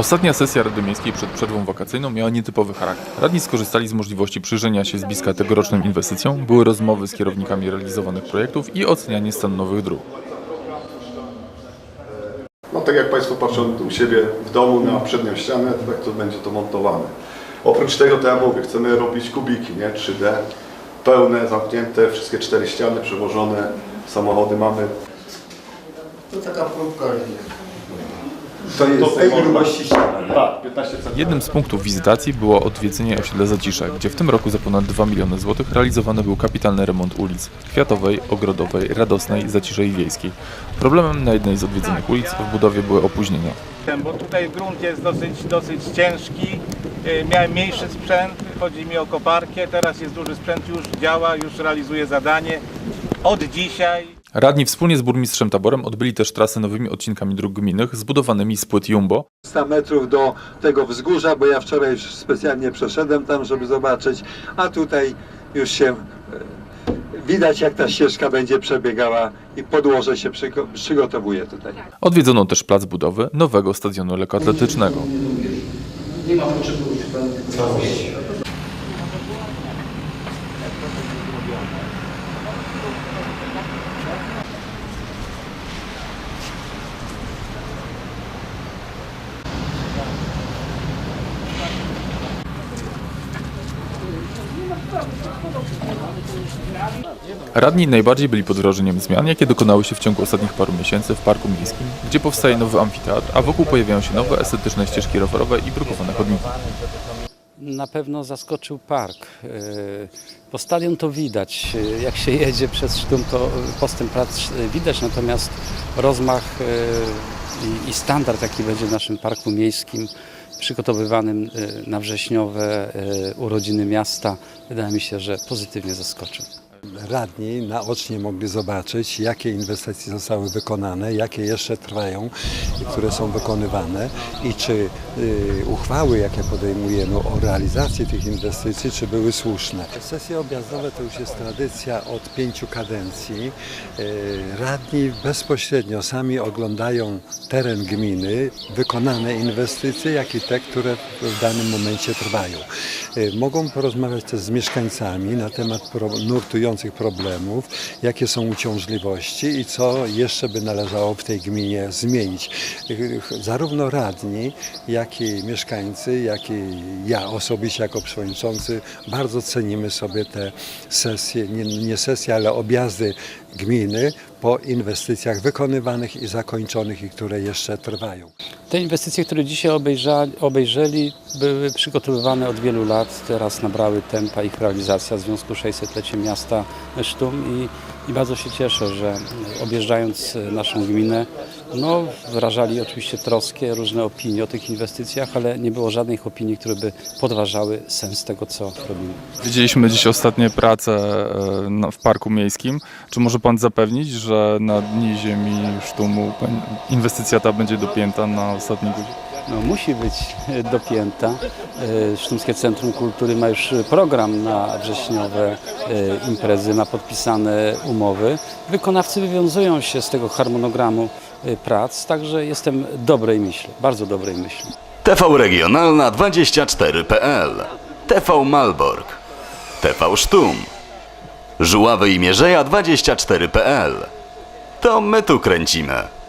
Ostatnia sesja Rady Miejskiej przed przerwą wakacyjną miała nietypowy charakter. Radni skorzystali z możliwości przyjrzenia się z bliska tegorocznym inwestycjom, były rozmowy z kierownikami realizowanych projektów i ocenianie stanu nowych dróg. No tak jak Państwo patrzą u siebie w domu na przednią ścianę, tak to będzie to montowane. Oprócz tego, to ja mówię, chcemy robić kubiki, nie? 3D, pełne, zamknięte, wszystkie cztery ściany przewożone, samochody mamy. To taka próbka To jest tej grubości ściana. Tak, 15 cm. Jednym z punktów wizytacji było odwiedzenie osiedla Zacisze, gdzie w tym roku za ponad 2 miliony złotych realizowany był kapitalny remont ulic Kwiatowej, Ogrodowej, Radosnej, Zaciszej i Wiejskiej. Problemem na jednej z odwiedzonych ulic w budowie były opóźnienia. bo tutaj grunt jest dosyć, dosyć ciężki. Y, Miałem mniejszy sprzęt, chodzi mi o koparkę, teraz jest duży sprzęt, już działa, już realizuje zadanie. Od dzisiaj Radni wspólnie z burmistrzem Taborem odbyli też trasy nowymi odcinkami dróg gminnych zbudowanymi z płyt Jumbo, 100 metrów do tego wzgórza, bo ja wczoraj już specjalnie przeszedłem tam, żeby zobaczyć, a tutaj już się e, widać jak ta ścieżka będzie przebiegała i podłoże się przygo- przygotowuje tutaj. Odwiedzono też plac budowy nowego stadionu lekkoatletycznego. Radni najbardziej byli pod wrażeniem zmian, jakie dokonały się w ciągu ostatnich paru miesięcy w Parku Miejskim, gdzie powstaje nowy amfiteatr, a wokół pojawiają się nowe estetyczne ścieżki rowerowe i brukowane chodniki. Na pewno zaskoczył park. Po stadion to widać. Jak się jedzie przez sztum, to postęp prac widać, natomiast rozmach e, i standard, jaki będzie w naszym parku miejskim, przygotowywanym e, na wrześniowe e, urodziny miasta, wydaje mi się, że pozytywnie zaskoczył. Radni naocznie mogli zobaczyć, jakie inwestycje zostały wykonane, jakie jeszcze trwają które są wykonywane i czy y, uchwały, jakie podejmujemy o realizacji tych inwestycji, czy były słuszne. Sesje objazdowe to już jest tradycja od pięciu kadencji. Y, radni bezpośrednio sami oglądają teren gminy, wykonane inwestycje, jak i te, które w danym momencie trwają. Y, Mogą porozmawiać też z mieszkańcami na temat pro, nurtujących problemów, jakie są uciążliwości i co jeszcze by należało w tej gminie zmienić. Zarówno radni, jak i mieszkańcy, jak i ja osobiście jako przewodniczący bardzo cenimy sobie te sesje, nie, nie sesje, ale objazdy gminy po inwestycjach wykonywanych i zakończonych i które jeszcze trwają. Te inwestycje, które dzisiaj obejrzeli, były przygotowywane od wielu lat. Teraz nabrały tempa ich realizacja w związku z 600-leciem miasta Sztum i, i bardzo się cieszę, że objeżdżając naszą gminę, no, wyrażali oczywiście troskę, różne opinie o tych inwestycjach, ale nie było żadnych opinii, które by podważały sens tego, co robimy. Widzieliśmy dziś ostatnie prace e, w Parku Miejskim. Czy może Pan zapewnić, że na Dni Ziemi Sztumu inwestycja ta będzie dopięta na ostatni guzik? No, musi być e, dopięta. E, Sztumskie Centrum Kultury ma już program na wrześniowe e, imprezy, ma podpisane umowy. Wykonawcy wywiązują się z tego harmonogramu e, prac, także jestem dobrej myśli, bardzo dobrej myśli. TV Regionalna 24.pl TV Malbork TV Sztum Żuławy i Mierzeja 24.pl To my tu kręcimy.